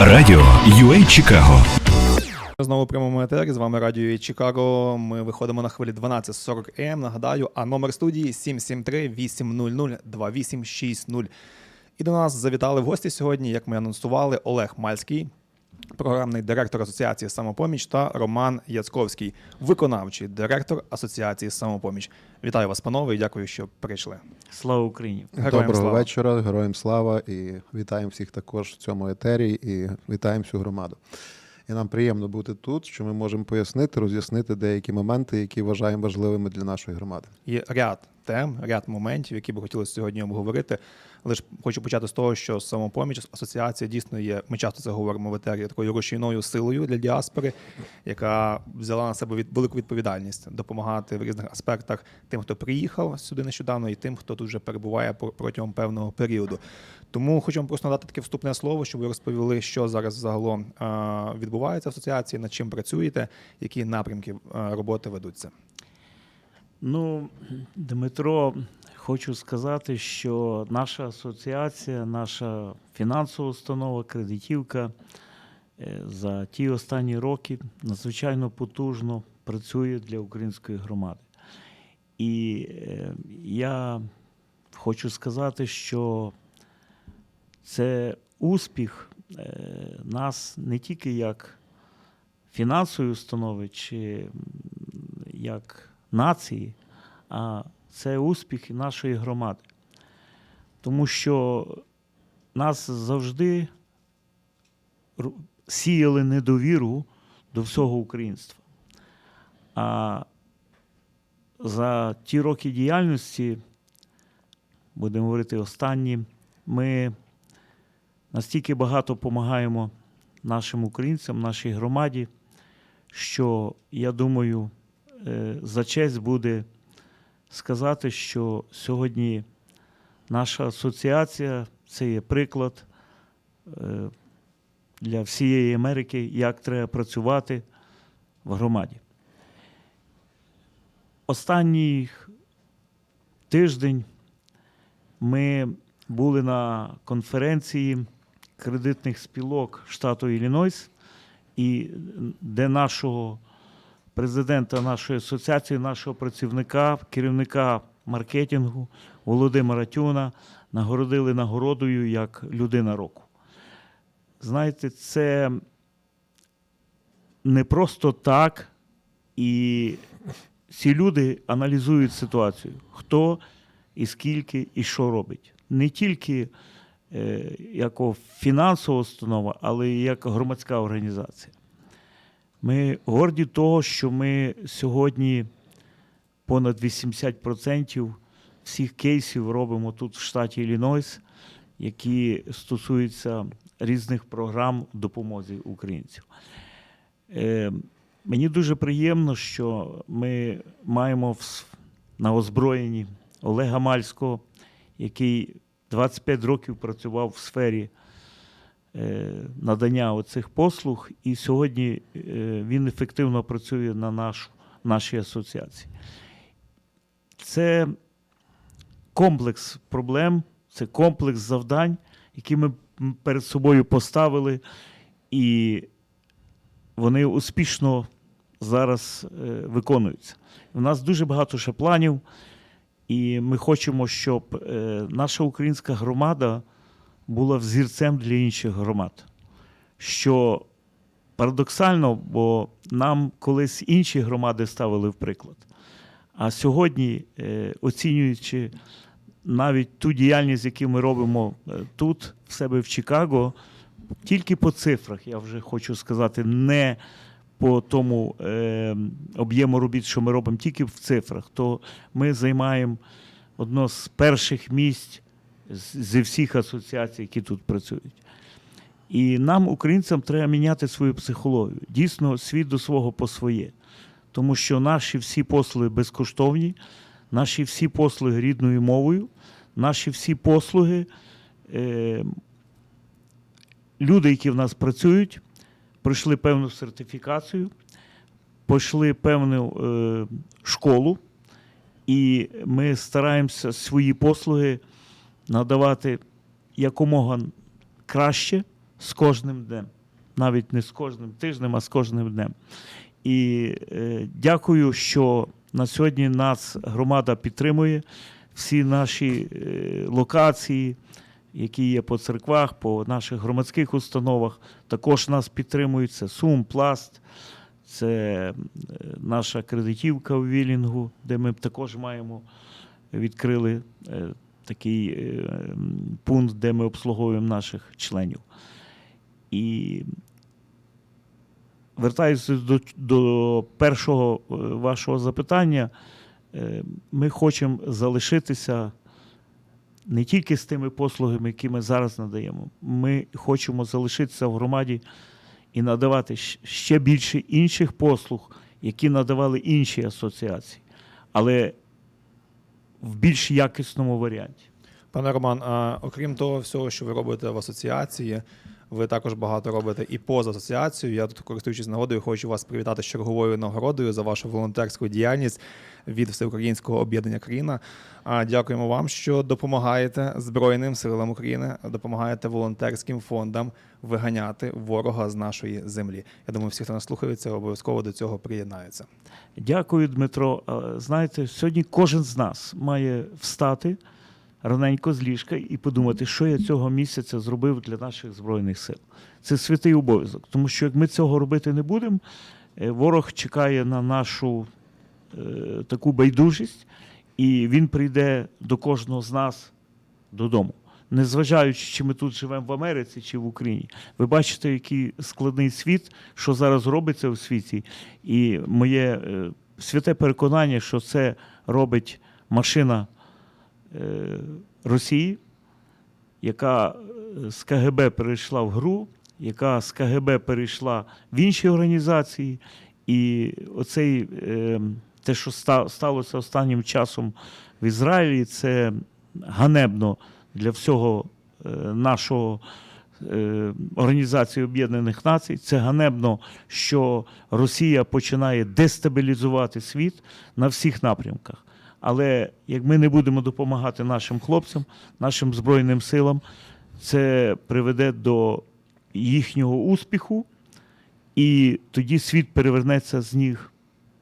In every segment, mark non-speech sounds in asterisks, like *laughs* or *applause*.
Радіо UA Чикаго Знову в прямому етері з вами радіо «І Чикаго. Ми виходимо на хвилі 12.40 ЕМ. Нагадаю, а номер студії 773-800-2860. І до нас завітали в гості сьогодні, як ми анонсували, Олег Мальський, програмний директор Асоціації Самопоміч та Роман Яцковський, виконавчий директор Асоціації Самопоміч. Вітаю вас, панове, і дякую, що прийшли. Слава Україні! Героям Доброго слава. вечора, героям слава і вітаємо всіх також в цьому етері і вітаємо всю громаду. І нам приємно бути тут, що ми можемо пояснити, роз'яснити деякі моменти, які вважаємо важливими для нашої громади. Є ряд тем, ряд моментів, які би хотілося сьогодні обговорити. Лише хочу почати з того, що самопоміч асоціація дійсно є. Ми часто це говоримо в етері такою рушійною силою для діаспори, яка взяла на себе від велику відповідальність допомагати в різних аспектах тим, хто приїхав сюди нещодавно, і тим, хто тут вже перебуває протягом певного періоду. Тому вам просто надати таке вступне слово, щоб ви розповіли, що зараз загалом відбувається в асоціації, над чим працюєте, які напрямки роботи ведуться. Ну, Дмитро, хочу сказати, що наша асоціація, наша фінансова установа, кредитівка е, за ті останні роки надзвичайно потужно працює для української громади. І е, я хочу сказати, що це успіх е, нас не тільки як фінансової установи чи як нації, а це успіх нашої громади. Тому що нас завжди сіяли недовіру до всього українства. А за ті роки діяльності, будемо говорити останні, ми настільки багато допомагаємо нашим українцям, нашій громаді, що я думаю, за честь буде сказати, що сьогодні наша асоціація це є приклад е, для всієї Америки, як треба працювати в громаді. Останній тиждень ми були на конференції кредитних спілок штату Іллінойс, і де нашого президента нашої асоціації, нашого працівника, керівника маркетингу Володимира Тюна нагородили нагородою як людина року. Знаєте, це не просто так, і ці люди аналізують ситуацію, хто і скільки і що робить. Не тільки е, як фінансова установа, але і як громадська організація. Ми горді того, що ми сьогодні понад 80% всіх кейсів робимо тут в штаті Іллінойс, які стосуються різних програм в допомозі українців. Е, мені дуже приємно, що ми маємо на озброєнні Олега Мальського, який 25 років працював в сфері надання оцих послуг, і сьогодні е, він ефективно працює на нашу, нашій асоціації. Це комплекс проблем, це комплекс завдань, які ми перед собою поставили, і вони успішно зараз е, виконуються. У нас дуже багато ще планів, і ми хочемо, щоб е, наша українська громада була взірцем для інших громад. Що парадоксально, бо нам колись інші громади ставили в приклад. А сьогодні, е, оцінюючи навіть ту діяльність, яку ми робимо е, тут, в себе в Чикаго, тільки по цифрах, я вже хочу сказати, не по тому е, об'єму робіт, що ми робимо тільки в цифрах, то ми займаємо одно з перших місць зі всіх асоціацій, які тут працюють. І нам, українцям, треба міняти свою психологію. Дійсно, світ до свого по своє. Тому що наші всі послуги безкоштовні, наші всі послуги рідною мовою, наші всі послуги, е, люди, які в нас працюють, пройшли певну сертифікацію, пройшли певну е, школу, і ми стараємося свої послуги надавати якомога краще, з кожним днем. Навіть не з кожним тижнем, а з кожним днем. І е, дякую, що на сьогодні нас громада підтримує. Всі наші е, локації, які є по церквах, по наших громадських установах, також нас підтримують. Це Сум, Пласт, це е, наша кредитівка у Вілінгу, де ми також маємо відкрили е, такий е, пункт, де ми обслуговуємо наших членів. І вертаючись до, до першого е, вашого запитання, е, ми хочемо залишитися не тільки з тими послугами, які ми зараз надаємо. Ми хочемо залишитися в громаді і надавати ще більше інших послуг, які надавали інші асоціації, але в більш якісному варіанті. Пане Роман, а окрім того всього, що ви робите в асоціації, ви також багато робите і поза асоціацією. Я тут, користуючись нагодою, хочу вас привітати з черговою нагородою за вашу волонтерську діяльність від Всеукраїнського об'єднання країна. А дякуємо вам, що допомагаєте Збройним силам України, допомагаєте волонтерським фондам виганяти ворога з нашої землі. Я думаю, всі, хто нас слухається, обов'язково до цього приєднаються. Дякую, Дмитро. Знаєте, сьогодні кожен з нас має встати раненько з ліжка і подумати, що я цього місяця зробив для наших збройних сил. Це святий обов'язок, тому що як ми цього робити не будемо, е, ворог чекає на нашу таку байдужість, і він прийде до кожного з нас додому. Незважаючи, чи ми тут живемо в Америці чи в Україні, ви бачите, який складний світ, що зараз робиться у світі, і моє е, святе переконання, що це робить машина е, Росії, яка е, з КГБ перейшла в гру, яка з КГБ перейшла в інші організації, і оцей е, те, що сталося останнім часом в Ізраїлі, це ганебно для всього е, нашого е, Організації Об'єднаних Націй. Це ганебно, що Росія починає дестабілізувати світ на всіх напрямках. Але як ми не будемо допомагати нашим хлопцям, нашим збройним силам, це приведе до їхнього успіху, і тоді світ перевернеться з ніг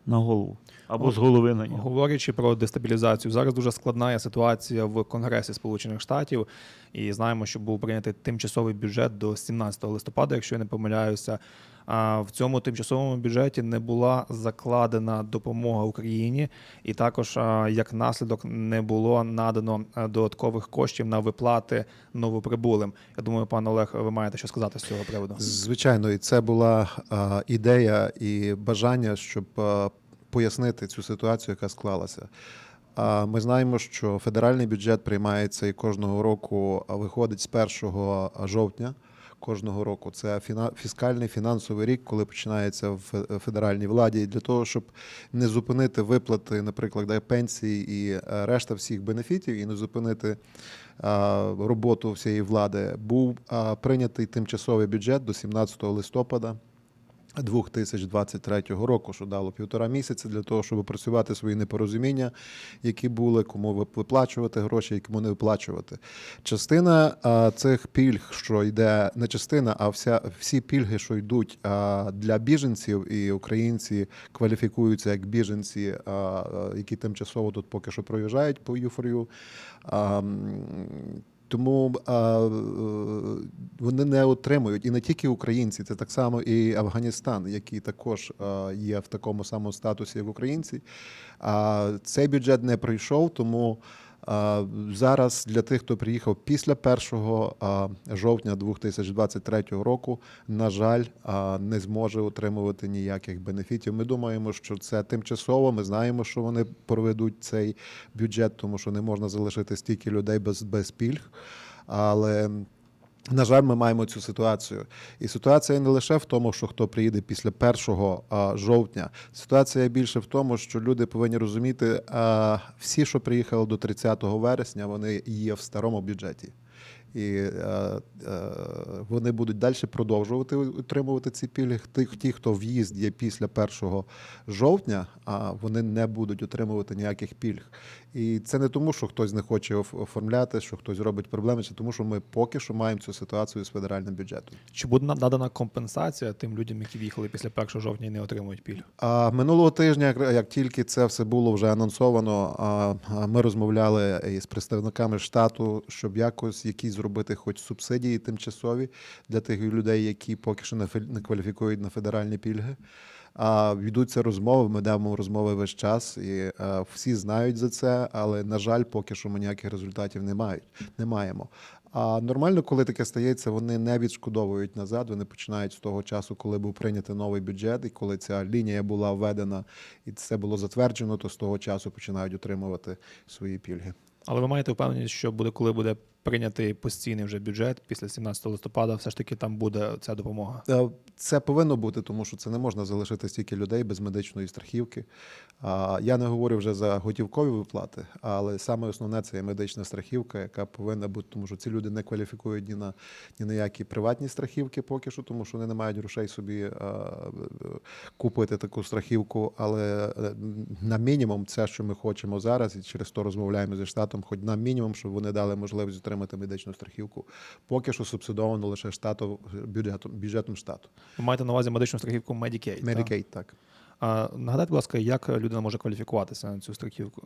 на голову або з голови на нього. Говорячи про дестабілізацію, зараз дуже складна є ситуація в Конгресі Сполучених Штатів, і знаємо, що був прийнятий тимчасовий бюджет до 17 листопада, якщо я не помиляюся. А в цьому тимчасовому бюджеті не була закладена допомога Україні, і також як наслідок не було надано додаткових коштів на виплати новоприбулим. Я думаю, пан Олег, ви маєте що сказати з цього приводу. Звичайно, і це була ідея і бажання, щоб пояснити цю ситуацію, яка склалася. Ми знаємо, що федеральний бюджет приймається і кожного року виходить з 1 жовтня. Кожного року це фіскальний фінансовий рік, коли починається в федеральній владі, і для того, щоб не зупинити виплати, наприклад, пенсії і е, решта всіх бенефітів, і не зупинити роботу всієї влади, був прийнятий тимчасовий бюджет до 17 листопада 2023 року, що дало півтора місяця для того, щоб опрацювати свої непорозуміння, які були, кому виплачувати гроші, кому не виплачувати. Частина а, цих пільг, що йде не частина, а вся всі пільги, що йдуть а, для біженців, і українці кваліфікуються як біженці, а, які тимчасово тут поки що проїжджають по юфорію. А, тому а, е, вони не отримують і не тільки українці, це так само і Афганістан, який також є в такому самому статусі, як українці. А цей бюджет не прийшов, тому зараз для тих, хто приїхав після 1 а, жовтня 2023 року, на жаль, не зможе отримувати ніяких бенефітів. Ми думаємо, що це тимчасово. Ми знаємо, що вони проведуть цей бюджет, тому що не можна залишити стільки людей без, без пільг. Але на жаль, ми маємо цю ситуацію. І ситуація не лише в тому, що хто приїде після 1 жовтня. Ситуація більше в тому, що люди повинні розуміти, всі, що приїхали до 30 вересня, вони є в старому бюджеті. І е, е, вони будуть далі продовжувати отримувати ці пільги. Ті, хто в'їзд є після 1 жовтня, а вони не будуть отримувати ніяких пільг. І це не тому, що хтось не хоче оф- оформляти, що хтось робить проблеми, це тому, що ми поки що маємо цю ситуацію з федеральним бюджетом. Чи буде надана компенсація тим людям, які в'їхали після 1 жовтня і не отримують пільг? А минулого тижня, як, тільки це все було вже анонсовано, ми розмовляли із представниками штату, щоб якось якісь зробити хоч субсидії тимчасові для тих людей, які поки що не кваліфікують на федеральні пільги. А ведуться розмови, ми дамо розмови весь час, і е, всі знають за це, але на жаль, поки що ми ніяких результатів не мають, не маємо. А нормально, коли таке стається, вони не відшкодовують назад. Вони починають з того часу, коли був прийнятий новий бюджет, і коли ця лінія була введена і це було затверджено, то з того часу починають отримувати свої пільги. Але ви маєте впевненість, що буде, коли буде прийнятий постійний вже бюджет після 17 листопада, все ж таки там буде ця допомога. Е, Це повинно бути, тому що це не можна залишити стільки людей без медичної страхівки. Я не говорю вже за готівкові виплати, але саме основне це є медична страхівка, яка повинна бути, тому що ці люди не кваліфікують ні на ні на які приватні страхівки поки що, тому що вони не мають грошей собі е, купити таку страхівку. Але е, на мінімум, це, що ми хочемо зараз, і через то розмовляємо зі штатом, хоч на мінімум, щоб вони дали можливість отримати медичну страхівку. Поки що субсидовано лише штату бюджетом бюджетом штату. Ви маєте на увазі медичну страхівку Medicaid. так? Так. А нагадайте, будь ласка, як людина може кваліфікуватися на цю страхівку?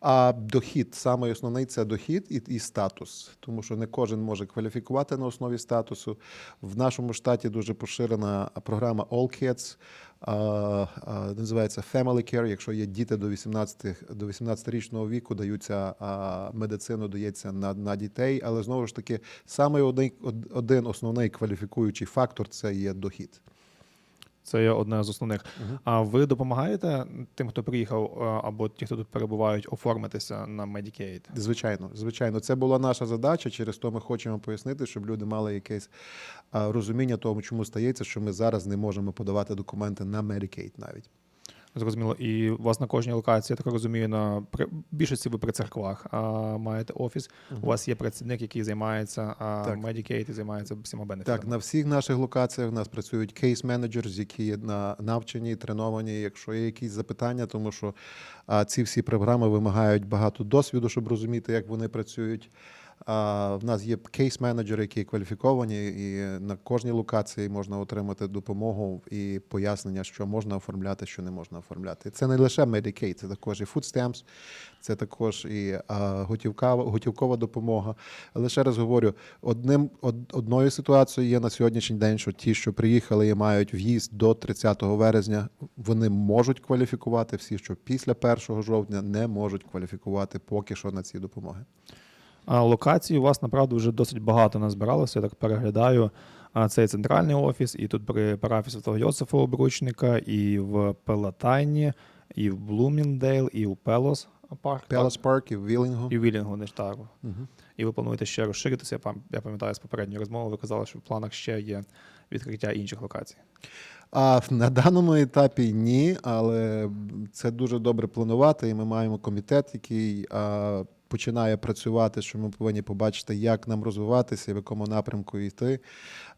А дохід, саме основний це дохід і, і статус, тому що не кожен може кваліфікувати на основі статусу. В нашому штаті дуже поширена програма All Kids, називається Family Care. Якщо є діти до 18, до 18-річного віку, даються медицину, дається на, на дітей. Але знову ж таки, саме один, один основний кваліфікуючий фактор це є дохід. Це є одне з основних. А ви допомагаєте тим, хто приїхав, або ті, хто тут перебувають, оформитися на Medicaid? Звичайно, звичайно, це була наша задача. Через то ми хочемо пояснити, щоб люди мали якесь розуміння того, чому стається, що ми зараз не можемо подавати документи на Medicaid навіть. Зрозуміло. І у вас на кожній локації, я так розумію, на при більшості ви при церквах а, маєте офіс. У вас є працівник, який займається. Medicaid і займається всіма бенефітами. Так, на всіх наших локаціях у нас працюють кейс-менеджерс, які є на навчені, треновані. Якщо є якісь запитання, тому що а, ці всі програми вимагають багато досвіду, щоб розуміти, як вони працюють. А, в нас є кейс-менеджери, які кваліфіковані, і на кожній локації можна отримати допомогу і пояснення, що можна оформляти, що не можна оформляти. Це не лише Medicaid, це також і food stamps, це також і а, готівкова, готівкова допомога. Але ще раз говорю, одним од, одною ситуацією є на сьогоднішній день, що ті, що приїхали і мають в'їзд до 30 вересня, вони можуть кваліфікувати. Всі, що після 1 жовтня, не можуть кваліфікувати поки що на ці допомоги. А локацій у вас направду вже досить багато назбиралося. Я так переглядаю. А це і центральний офіс, і тут при парафії Святого Йосифа Обручника, і в Пелатайні, і в Блуміндейл, і в Пелос парк. так? Пелас Парк і в Вілінгу. І в Вілінгу, не ж так. Мгм. І ви плануєте ще розширитися. Я пам'ятаю з попередньої розмови, ви казали, що в планах ще є відкриття інших локацій. А на даному етапі ні, але це дуже добре планувати. І ми маємо комітет, який а, починає працювати, що ми повинні побачити, як нам розвиватися і в якому напрямку йти.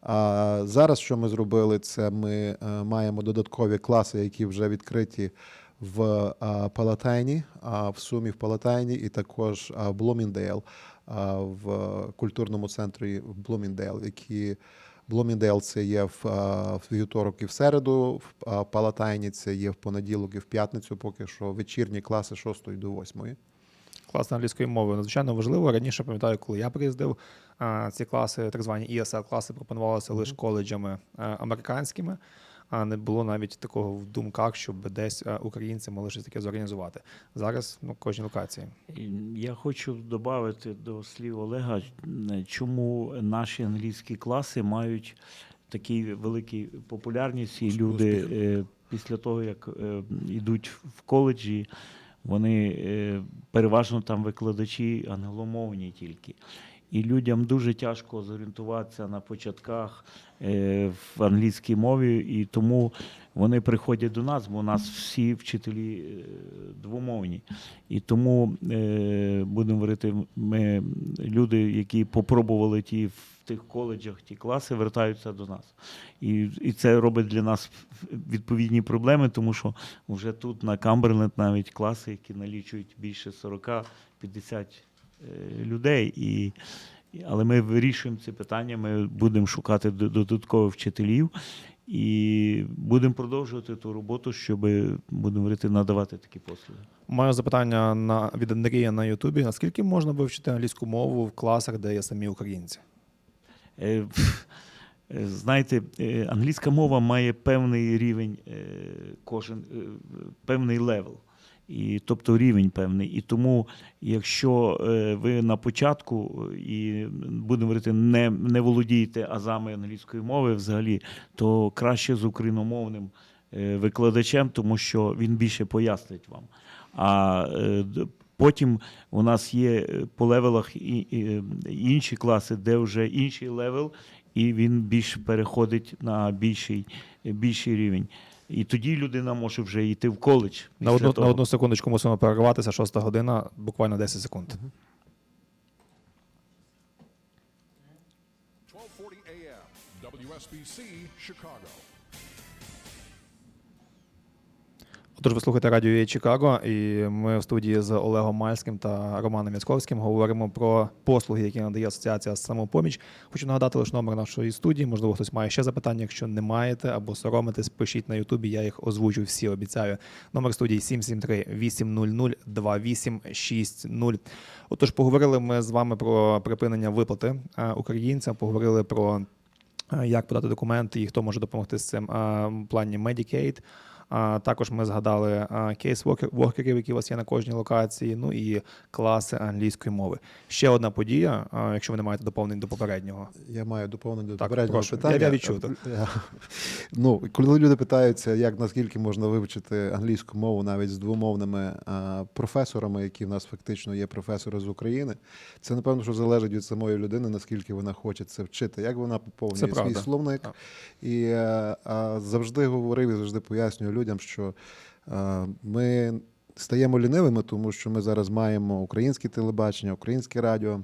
А зараз, що ми зробили, це ми е, маємо додаткові класи, які вже відкриті в а, Палатайні, а в Сумі в Палатайні, і також а, в Блуміндейл а, в культурному центрі в Блуміндейл, які Блуміндейл це є в, в вівторок і в середу, в Палатайні це є в понеділок і в п'ятницю, поки що вечірні класи 6 до 8. Клас англійської мови надзвичайно важливо. Раніше пам'ятаю, коли я приїздив, ці класи, так звані ESL класи, пропонувалися лише коледжами американськими. А не було навіть такого в думках, щоб десь е, українці могли щось таке зорганізувати. Зараз ну, кожній локації. Я хочу додати до слів Олега, чому наші англійські класи мають такі великі популярність, і люди е, після того, як е, йдуть в коледжі, вони е, переважно там викладачі англомовні тільки. І людям дуже тяжко зорієнтуватися на початках е, в англійській мові, і тому вони приходять до нас, бо у нас всі вчителі е, двомовні. І тому е, будемо говорити, ми люди, які попробували ті в тих коледжах ті класи вертаються до нас. І, і це робить для нас відповідні проблеми, тому що вже тут на Камберленд навіть класи, які налічують більше 40-50 е, людей. І, але ми вирішуємо ці питання, ми будемо шукати додаткових вчителів. І будемо продовжувати ту роботу, щоб будемо говорити, надавати такі послуги. Маю запитання на від Андрія на Ютубі. Наскільки можна вивчити англійську мову в класах, де є самі українці? Е, е, Знаєте, е, англійська мова має певний рівень, е, кожен е, певний левел. І, тобто рівень певний. І тому, якщо е, ви на початку е, і будемо говорити, не, не володієте азами англійської мови взагалі, то краще з україномовним е, викладачем, тому що він більше пояснить вам. А потім у нас є по левелах і, інші класи, де вже інший левел, і він більш переходить на більший, більший рівень. І тоді людина може вже йти в коледж. На одну, того. на одну секундочку мусимо перерватися, шоста година, буквально 10 секунд. 1240 AM, WSBC, Chicago. Отож, ви слухаєте радіо «Є Чикаго, і ми в студії з Олегом Мальським та Романом Яцковським говоримо про послуги, які надає асоціація самопоміч. Хочу нагадати лише номер нашої студії. Можливо, хтось має ще запитання. Якщо не маєте або соромитесь, пишіть на Ютубі. Я їх озвучу всі. Обіцяю. Номер студії 773-800-2860. Отож, поговорили ми з вами про припинення виплати е, українцям. Поговорили про е, як подати документи і хто може допомогти з цим е, плані Medicaid. Також ми згадали кейс-воркерів, які у вас є на кожній локації, ну і класи англійської мови. Ще одна подія, якщо ви не маєте доповнень до попереднього. Я маю доповнення до Так, попереднього прошу. питання. Я- я відчув. Я- Ну, коли люди питаються, як наскільки можна вивчити англійську мову навіть з двомовними професорами, які в нас фактично є професори з України, це напевно, що залежить від самої людини, наскільки вона хоче це вчити, як вона Це поповнює свій словник. Так. І е, а, завжди говорив і завжди пояснюю людям, що е, ми стаємо лінивими, тому що ми зараз маємо українське телебачення, українське радіо.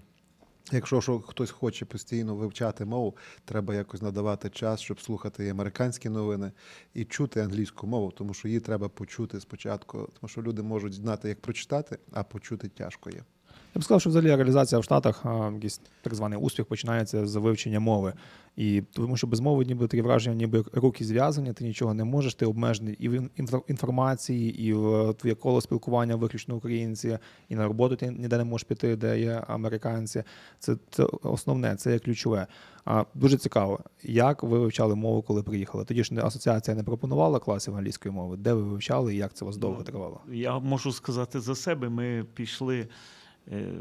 Якщо що хтось хоче постійно вивчати мову, треба якось надавати час, щоб слухати і американські новини і чути англійську мову, тому що її треба почути спочатку, тому що люди можуть знати, як прочитати, а почути тяжко є. Я б сказав, що взагалі реалізація в Штатах, якийсь так званий успіх починається з вивчення мови. І тому що без мови ніби таке враження, ніби руки зв'язані, ти нічого не можеш, ти обмежений і в ін- інформації, і в твоє коло спілкування виключно українці, і на роботу ти ніде не можеш піти, де є американці. Це, це основне, це є ключове. А дуже цікаво, як ви вивчали мову, коли приїхали? Тоді ж асоціація не пропонувала класів англійської мови. Де ви вивчали і як це вас довго Ну, тривало? Я можу сказати за себе. Ми пішли. Е,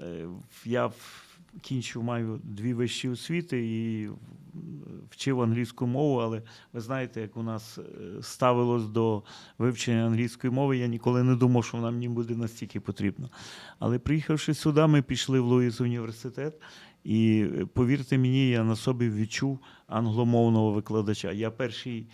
е, Я кінчив, маю дві вищі освіти і вчив англійську мову, але ви знаєте, як у нас е, ставилось до вивчення англійської мови, я ніколи не думав, що вона мені буде настільки потрібна. Але приїхавши сюди, ми пішли в Луїз університет, і повірте мені, я на собі відчув англомовного викладача. Я перший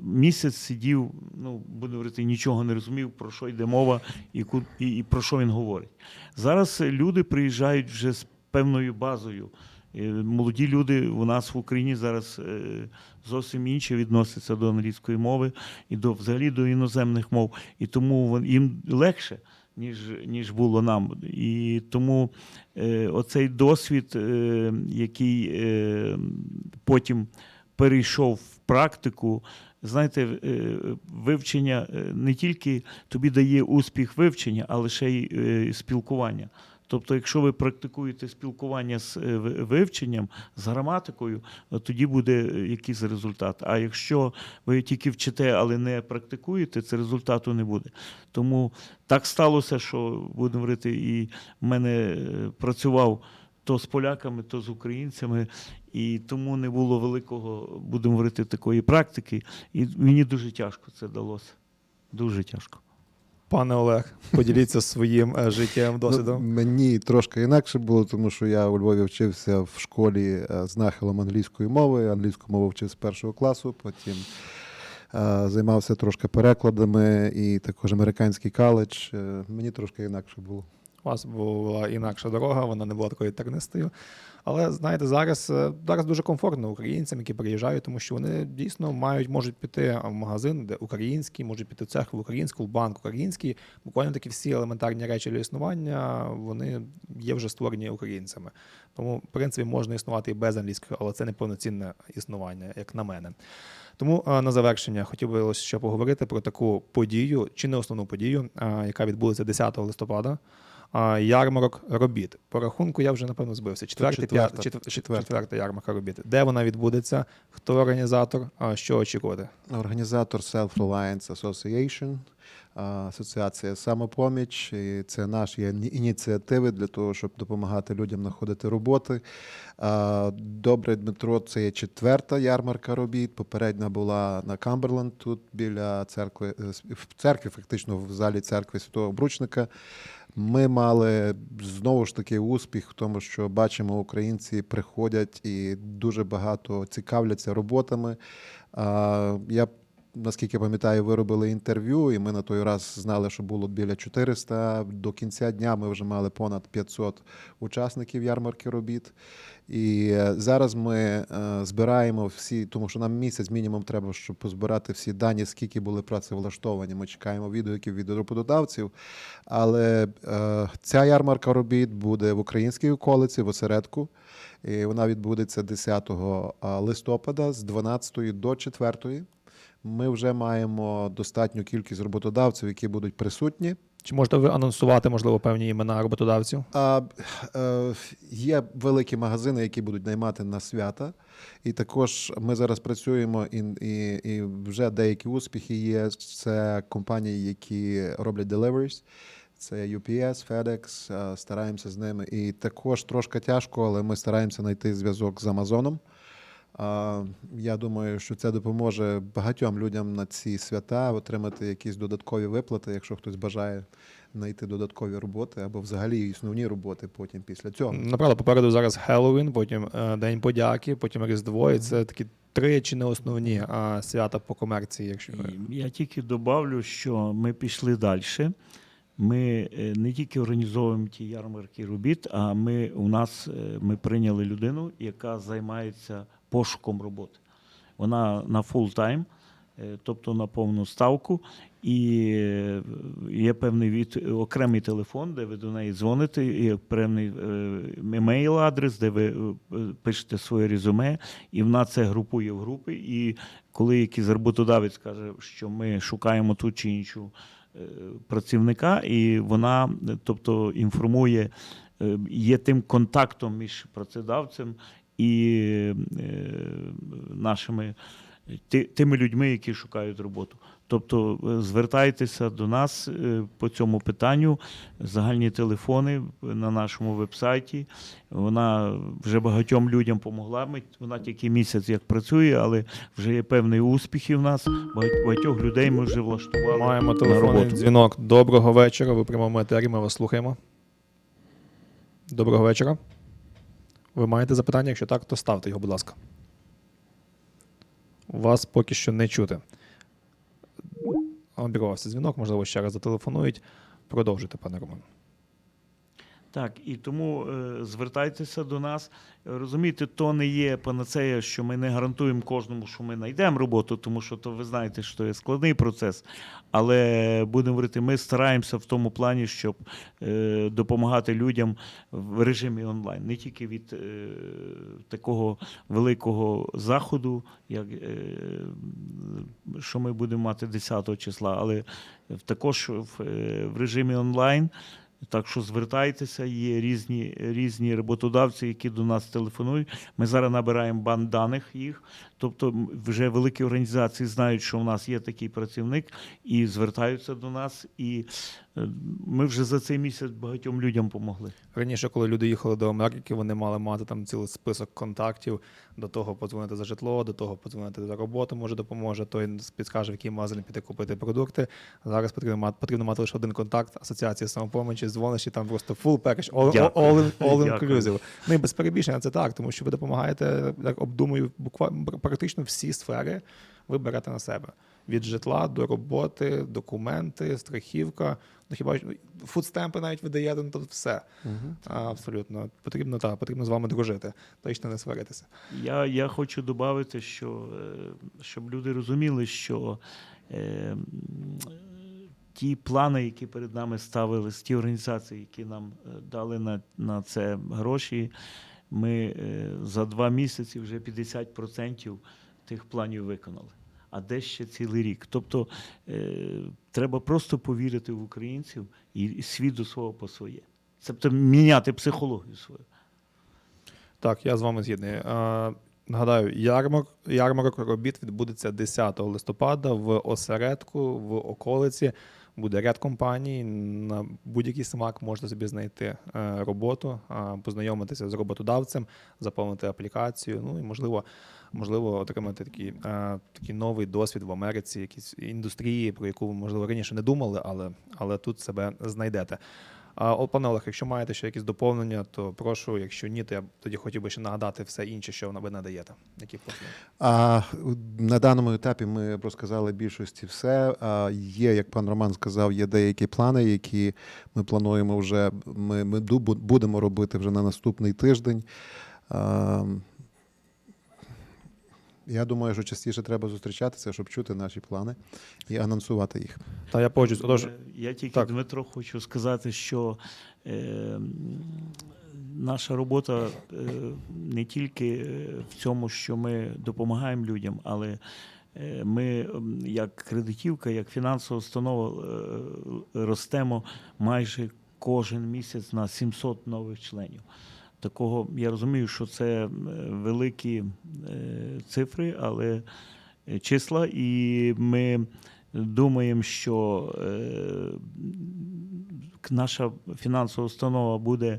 місяць сидів, ну, буду говорити, нічого не розумів, про що йде мова і, і, і про що він говорить. Зараз люди приїжджають вже з певною базою. Е, Молоді люди у нас в Україні зараз е, зовсім інші відносяться до англійської мови і до взагалі до іноземних мов. І тому їм легше, ніж, ніж було нам. І тому е, оцей досвід, е, який е, потім перейшов в практику. Знаєте, е, вивчення е, не тільки тобі дає успіх вивчення, але ще й е, спілкування. Тобто, якщо ви практикуєте спілкування з е, вивченням, з граматикою, то тоді буде е, якийсь результат. А якщо ви тільки вчите, але не практикуєте, це результату не буде. Тому так сталося, що будемо говорити, і в мене е, працював то з поляками, то з українцями, і тому не було великого, будемо говорити, такої практики. І мені дуже тяжко це далося. Дуже тяжко. Пане Олег, поділіться своїм е, життєвим досвідом. Ну, мені трошки інакше було, тому що я у Львові вчився в школі е, з нахилом англійської мови. Англійську мову вчив з першого класу, потім е, займався трошки перекладами і також американський коледж. Е, Мені трошки інакше було. У вас була інакша дорога, вона не була такою тернистою. Але знаєте, зараз, е, зараз дуже комфортно українцям, які приїжджають, тому що вони дійсно мають, можуть піти в магазин, де український, можуть піти в церкву українську, в банк український. Буквально такі всі елементарні речі для існування вони є вже створені українцями. Тому, в принципі, можна існувати і без англійської, але це не повноцінне існування, як на мене. Тому е, на завершення хотів би ще поговорити про таку подію, чи не основну подію, е, яка відбудеться 10 листопада. Ярмарок робіт. По рахунку я вже напевно збився. Четверта. п'ят- Четверта. четверта ярмарка робіт. Де вона відбудеться? Хто організатор? Що очікувати? Організатор Self-Reliance Association, асоціація самопоміч. І це наші ініціативи для того, щоб допомагати людям знаходити роботи. Добре, Дмитро, це є четверта ярмарка робіт. Попередня була на Камберленд, тут біля церкви, е, в церкві, фактично в залі церкви Святого Обручника. Ми мали знову ж таки успіх в тому, що бачимо, українці приходять і дуже багато цікавляться роботами. Я наскільки пам'ятаю, ви робили інтерв'ю, і ми на той раз знали, що було біля 400. До кінця дня ми вже мали понад 500 учасників ярмарки робіт. І е, зараз ми е, збираємо всі, тому що нам місяць мінімум треба, щоб позбирати всі дані, скільки були працевлаштовані. Ми чекаємо відгуків від роботодавців. Але е, ця ярмарка робіт буде в українській околиці, в осередку. І вона відбудеться 10 листопада з 12 до 4. Ми вже маємо достатню кількість роботодавців, які будуть присутні. Чи можете ви анонсувати, можливо, певні імена роботодавців? А, е, є великі магазини, які будуть наймати на свята. І також ми зараз працюємо, і, і, і вже деякі успіхи є. Це компанії, які роблять deliveries. Це UPS, FedEx, е, стараємося з ними. І також трошки тяжко, але ми стараємося знайти зв'язок з Амазоном. А, Я думаю, що це допоможе багатьом людям на ці свята отримати якісь додаткові виплати, якщо хтось бажає знайти додаткові роботи або взагалі основні роботи потім після цього. Направду, попереду зараз Хеллоуін, потім е, День подяки, потім Різдво. І це такі три чи не основні а, свята по комерції, якщо Я тільки добавлю, що ми пішли далі. Ми е, не тільки організовуємо ті ярмарки робіт, а ми у нас е, ми прийняли людину, яка займається пошуком роботи. Вона на фул-тайм, е, тобто на повну ставку, і е, є певний від окремий телефон, де ви до неї дзвоните, і певний е, емейл-адрес, де ви пишете своє резюме, і вона це групує в групи. І коли якийсь роботодавець каже, що ми шукаємо ту чи іншу працівника, і вона, тобто, інформує, є тим контактом між працедавцем і е, нашими ти- тими людьми, які шукають роботу. Тобто е, звертайтеся до нас е, по цьому питанню. Загальні телефони на нашому вебсайті. Вона вже багатьом людям допомогла. Вона тільки місяць як працює, але вже є певний успіх і в нас. Багатьох людей ми вже влаштували маємо на телефонний роботу. дзвінок. Доброго вечора. Ви в прямому етері. Ми вас слухаємо. Доброго вечора. Ви маєте запитання? Якщо так, то ставте його, будь ласка. Вас поки що не чути. Обірвався дзвінок, можливо, ще раз зателефонують. Продовжуйте, пане Роман. Так, і тому е, звертайтеся до нас. Розумієте, то не є панацея, що ми не гарантуємо кожному, що ми знайдемо роботу, тому що то ви знаєте, що є складний процес. Але будемо говорити, ми стараємося в тому плані, щоб е, допомагати людям в режимі онлайн, не тільки від е, такого великого заходу, як е, що ми будемо мати 10 числа, але також в, е, в режимі онлайн. Так що звертайтеся, є різні, різні роботодавці, які до нас телефонують. Ми зараз набираємо банк даних їх. Тобто вже великі організації знають, що у нас є такий працівник, і звертаються до нас. І е, ми вже за цей місяць багатьом людям допомогли. Раніше, коли люди їхали до Америки, вони мали мати там цілий список контактів. До того подзвонити за житло, до того подзвонити за роботу, може допоможе. Той підскаже, в який магазин піти купити продукти. Зараз потрібно мати потрібно мати лише один контакт, асоціація самопомочі, дзвониш і там просто full package, all, all, all, all *laughs* inclusive. Ну і без перебільшення це так, тому що ви допомагаєте, як обдумую, буквально практично всі сфери ви берете на себе. від житла до роботи, документи, страхівка. Ну хіба ж- фудстемпи навіть видаєте, ну тут все. А, абсолютно. Потрібно так, потрібно з вами дружити, точно не сваритися. Я, я хочу додати, що е, щоб люди розуміли, що е, ті плани, які перед нами ставились, ті організації, які нам е, дали на, на це гроші, ми е, за два місяці вже 50% тих планів виконали. А де ще цілий рік? Тобто е, треба просто повірити в українців і, світ до свого по своє. Тобто міняти психологію свою. Так, я з вами згідний. Е, Нагадаю, ярмарок, ярмарок робіт відбудеться 10 листопада в осередку, в околиці. Буде ряд компаній. На будь-який смак можна собі знайти е, роботу, е, познайомитися з роботодавцем, заповнити аплікацію. Ну і можливо, можливо, отримати такий, е, такий новий досвід в Америці, якісь індустрії, про яку ви можливо раніше не думали, але, але тут себе знайдете. А, пане Олег, якщо маєте ще якісь доповнення, то прошу. Якщо ні, то я тоді хотів би ще нагадати все інше, що ви надаєте. Які. А на даному етапі ми розказали більшості все. А, є, як пан Роман сказав, є деякі плани, які ми плануємо вже. Ми, ми будемо робити вже на наступний тиждень. А, я думаю, що частіше треба зустрічатися, щоб чути наші плани і анонсувати їх. Та я погоджуюсь. Отож, Е, Я тільки так. Дмитро хочу сказати, що е, наша робота е, не тільки е, в цьому, що ми допомагаємо людям, але е, ми, як кредитівка, як фінансова установа, е, ростемо майже кожен місяць на 700 нових членів. Такого я розумію, що це е, великі е, цифри, але е, числа, і ми думаємо, що наша фінансова установа буде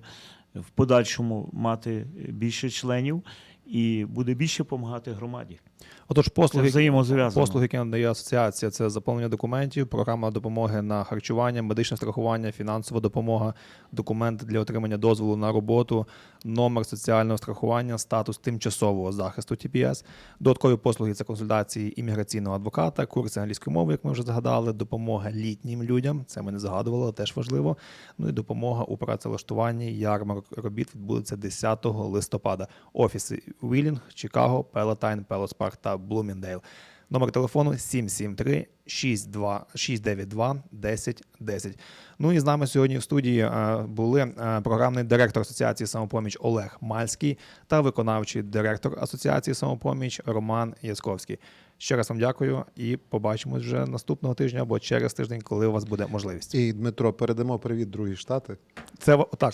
в подальшому мати більше членів і буде більше допомагати громаді. Отож, послуги, послуги, які надає асоціація, це заповнення документів, програма допомоги на харчування, медичне страхування, фінансова допомога, документи для отримання дозволу на роботу, номер соціального страхування, статус тимчасового захисту ТПС, додаткові послуги це консультації імміграційного адвоката, курси англійської мови, як ми вже згадали, допомога літнім людям. Це ми не згадували, але теж важливо. Ну і допомога у працевлаштуванні. Ярмарок робіт відбудеться 10 листопада. Офіси Вілінг, Чикаго, Пелотайн, Пелос Парк та Блуміндейл. Номер телефону 773 62 692 1010. Ну і з нами сьогодні в студії е, були е, програмний директор Асоціації самопоміч Олег Мальський та виконавчий директор Асоціації самопоміч Роман Ясковський. Ще раз вам дякую і побачимось вже наступного тижня або через тиждень, коли у вас буде можливість. І Дмитро, передамо привіт другі штати. Це так.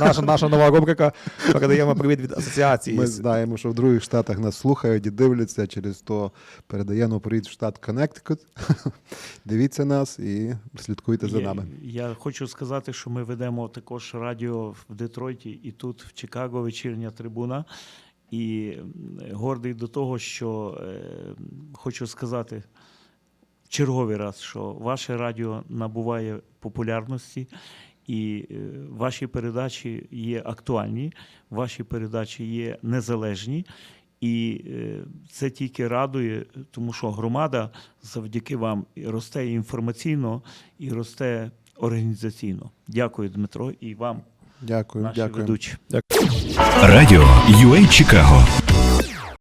Наша наша нова рубрика. Передаємо привіт від асоціації. Ми знаємо, що в других штатах нас слухають і дивляться. Через то передаємо привіт в штат Коннектикут. *laughs* Дивіться нас і слідкуйте за Я- нами. Я хочу сказати, що ми ведемо також радіо в Детройті і тут, в Чикаго, вечірня трибуна. І гордий до того, що е, хочу сказати черговий раз, що ваше радіо набуває популярності, і е, ваші передачі є актуальні, ваші передачі є незалежні. І е, це тільки радує, тому що громада завдяки вам росте інформаційно і росте організаційно. Дякую, Дмитро, і вам, Дякую, наші дякую. ведучі. Радіо UA Чикаго